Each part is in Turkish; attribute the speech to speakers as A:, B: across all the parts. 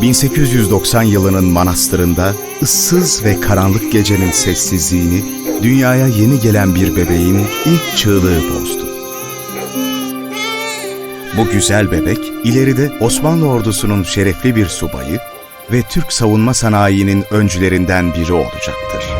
A: 1890 yılının manastırında ıssız ve karanlık gecenin sessizliğini dünyaya yeni gelen bir bebeğin ilk çığlığı bozdu. Bu güzel bebek ileride Osmanlı ordusunun şerefli bir subayı ve Türk savunma sanayinin öncülerinden biri olacaktır.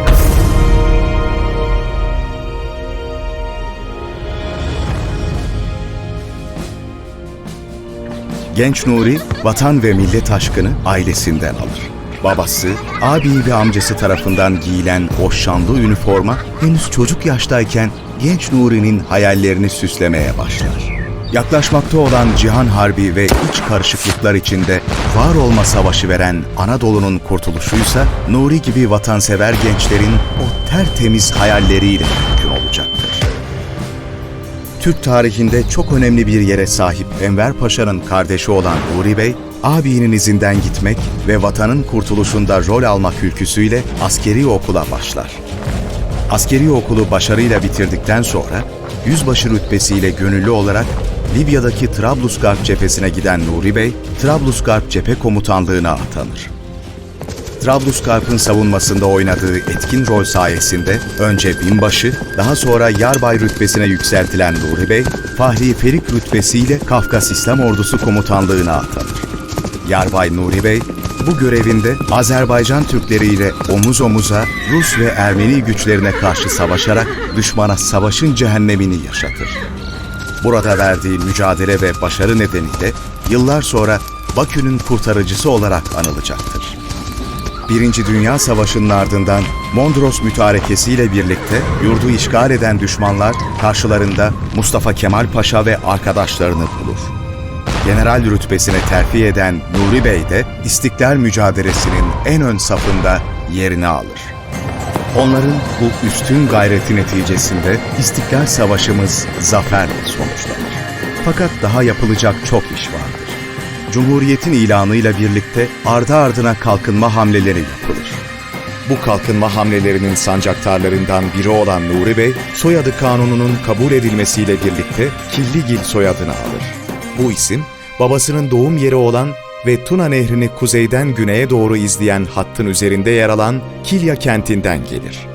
A: Genç Nuri, vatan ve millet aşkını ailesinden alır. Babası, abi ve amcası tarafından giyilen o şanlı üniforma henüz çocuk yaştayken genç Nuri'nin hayallerini süslemeye başlar. Yaklaşmakta olan Cihan Harbi ve iç karışıklıklar içinde var olma savaşı veren Anadolu'nun kurtuluşuysa Nuri gibi vatansever gençlerin o tertemiz hayalleriyle mümkün. Türk tarihinde çok önemli bir yere sahip Enver Paşa'nın kardeşi olan Nuri Bey, abinin izinden gitmek ve vatanın kurtuluşunda rol almak ülküsüyle askeri okula başlar. Askeri okulu başarıyla bitirdikten sonra yüzbaşı rütbesiyle gönüllü olarak Libya'daki Trablusgarp cephesine giden Nuri Bey, Trablusgarp cephe komutanlığına atanır. Trablusgarp'ın savunmasında oynadığı etkin rol sayesinde önce binbaşı, daha sonra yarbay rütbesine yükseltilen Nuri Bey, Fahri Ferik rütbesiyle Kafkas İslam Ordusu komutanlığına atanır. Yarbay Nuri Bey, bu görevinde Azerbaycan Türkleriyle omuz omuza Rus ve Ermeni güçlerine karşı savaşarak düşmana savaşın cehennemini yaşatır. Burada verdiği mücadele ve başarı nedeniyle yıllar sonra Bakü'nün kurtarıcısı olarak anılacaktır. Birinci Dünya Savaşı'nın ardından Mondros mütarekesiyle birlikte yurdu işgal eden düşmanlar karşılarında Mustafa Kemal Paşa ve arkadaşlarını bulur. General rütbesine terfi eden Nuri Bey de İstiklal mücadelesinin en ön safında yerini alır. Onların bu üstün gayreti neticesinde İstiklal Savaşımız zaferle sonuçlanır. Fakat daha yapılacak çok iş vardır. Cumhuriyetin ilanıyla birlikte ardı ardına kalkınma hamleleri yapılır. Bu kalkınma hamlelerinin sancaktarlarından biri olan Nuri Bey, soyadı kanununun kabul edilmesiyle birlikte Killigil soyadını alır. Bu isim, babasının doğum yeri olan ve Tuna Nehri'ni kuzeyden güneye doğru izleyen hattın üzerinde yer alan Kilya kentinden gelir.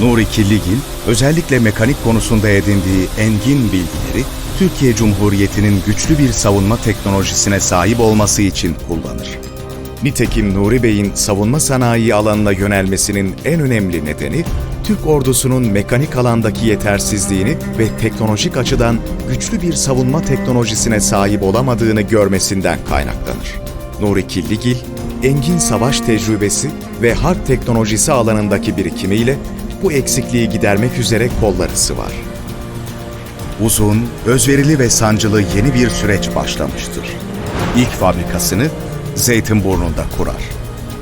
A: Nuri Killigil, özellikle mekanik konusunda edindiği engin bilgileri Türkiye Cumhuriyeti'nin güçlü bir savunma teknolojisine sahip olması için kullanır. Nitekim Nuri Bey'in savunma sanayi alanına yönelmesinin en önemli nedeni, Türk ordusunun mekanik alandaki yetersizliğini ve teknolojik açıdan güçlü bir savunma teknolojisine sahip olamadığını görmesinden kaynaklanır. Nuri Killigil, engin savaş tecrübesi ve harp teknolojisi alanındaki birikimiyle bu eksikliği gidermek üzere kolları sıvar. Uzun, özverili ve sancılı yeni bir süreç başlamıştır. İlk fabrikasını Zeytinburnu'nda kurar.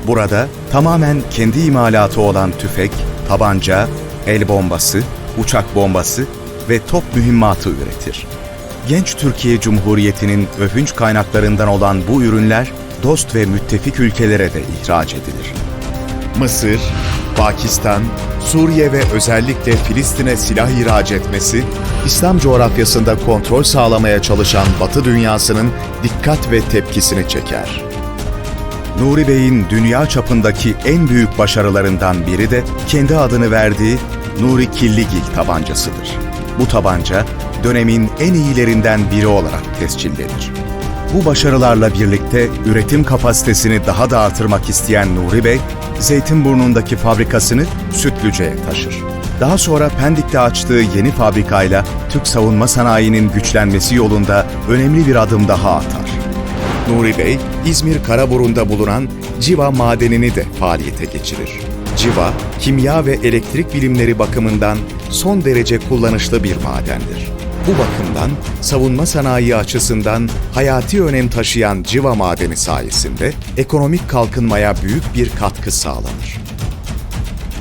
A: Burada tamamen kendi imalatı olan tüfek, tabanca, el bombası, uçak bombası ve top mühimmatı üretir. Genç Türkiye Cumhuriyeti'nin övünç kaynaklarından olan bu ürünler dost ve müttefik ülkelere de ihraç edilir. Mısır, Pakistan, Suriye ve özellikle Filistin'e silah ihraç etmesi, İslam coğrafyasında kontrol sağlamaya çalışan Batı dünyasının dikkat ve tepkisini çeker. Nuri Bey'in dünya çapındaki en büyük başarılarından biri de kendi adını verdiği Nuri Killigil tabancasıdır. Bu tabanca dönemin en iyilerinden biri olarak tescillenir. Bu başarılarla birlikte üretim kapasitesini daha da artırmak isteyen Nuri Bey, Zeytinburnu'ndaki fabrikasını Sütlüce'ye taşır. Daha sonra Pendik'te açtığı yeni fabrikayla Türk savunma sanayinin güçlenmesi yolunda önemli bir adım daha atar. Nuri Bey, İzmir Karaburun'da bulunan Civa madenini de faaliyete geçirir. Civa, kimya ve elektrik bilimleri bakımından son derece kullanışlı bir madendir. Bu bakımdan savunma sanayi açısından hayati önem taşıyan civa madeni sayesinde ekonomik kalkınmaya büyük bir katkı sağlanır.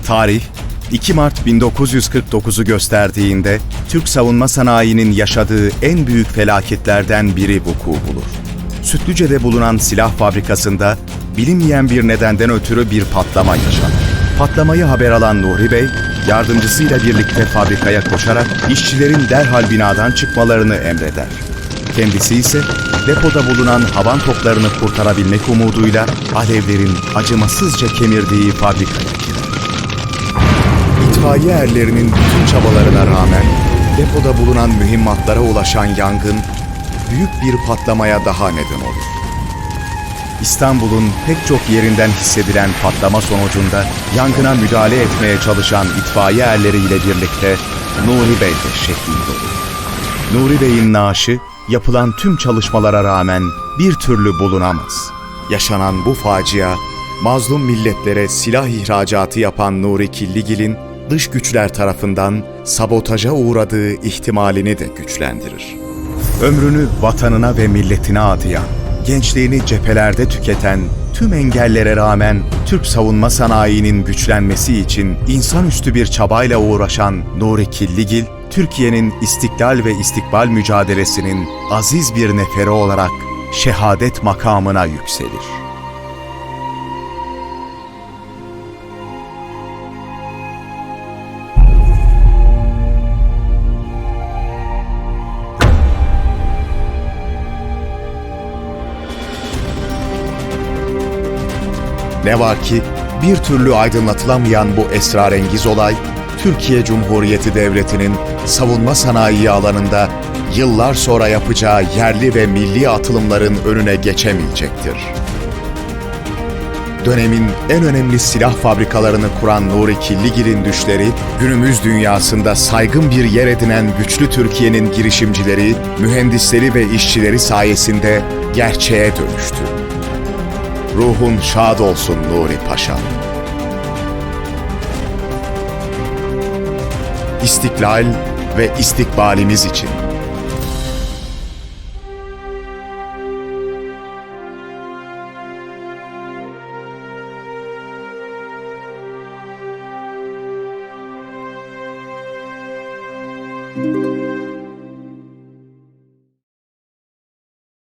A: Tarih 2 Mart 1949'u gösterdiğinde Türk savunma sanayinin yaşadığı en büyük felaketlerden biri vuku bulur. Sütlüce'de bulunan silah fabrikasında bilinmeyen bir nedenden ötürü bir patlama yaşanır. Patlamayı haber alan Nuri Bey, yardımcısıyla birlikte fabrikaya koşarak işçilerin derhal binadan çıkmalarını emreder. Kendisi ise depoda bulunan havan toplarını kurtarabilmek umuduyla alevlerin acımasızca kemirdiği fabrikaya. İtfaiye erlerinin bütün çabalarına rağmen depoda bulunan mühimmatlara ulaşan yangın büyük bir patlamaya daha neden olur. İstanbul'un pek çok yerinden hissedilen patlama sonucunda yangına müdahale etmeye çalışan itfaiye erleriyle birlikte Nuri Bey de şehit olur. Nuri Bey'in naaşı yapılan tüm çalışmalara rağmen bir türlü bulunamaz. Yaşanan bu facia, mazlum milletlere silah ihracatı yapan Nuri Killigil'in dış güçler tarafından sabotaja uğradığı ihtimalini de güçlendirir. Ömrünü vatanına ve milletine adayan, gençliğini cephelerde tüketen, tüm engellere rağmen Türk savunma sanayinin güçlenmesi için insanüstü bir çabayla uğraşan Nuri Killigil, Türkiye'nin istiklal ve istikbal mücadelesinin aziz bir neferi olarak şehadet makamına yükselir. Ne var ki bir türlü aydınlatılamayan bu esrarengiz olay, Türkiye Cumhuriyeti Devleti'nin savunma sanayi alanında yıllar sonra yapacağı yerli ve milli atılımların önüne geçemeyecektir. Dönemin en önemli silah fabrikalarını kuran Nuri Killigil'in düşleri, günümüz dünyasında saygın bir yer edinen güçlü Türkiye'nin girişimcileri, mühendisleri ve işçileri sayesinde gerçeğe dönüştü. Ruhun şad olsun Nuri Paşa. İstiklal ve istikbalimiz için.
B: Müzik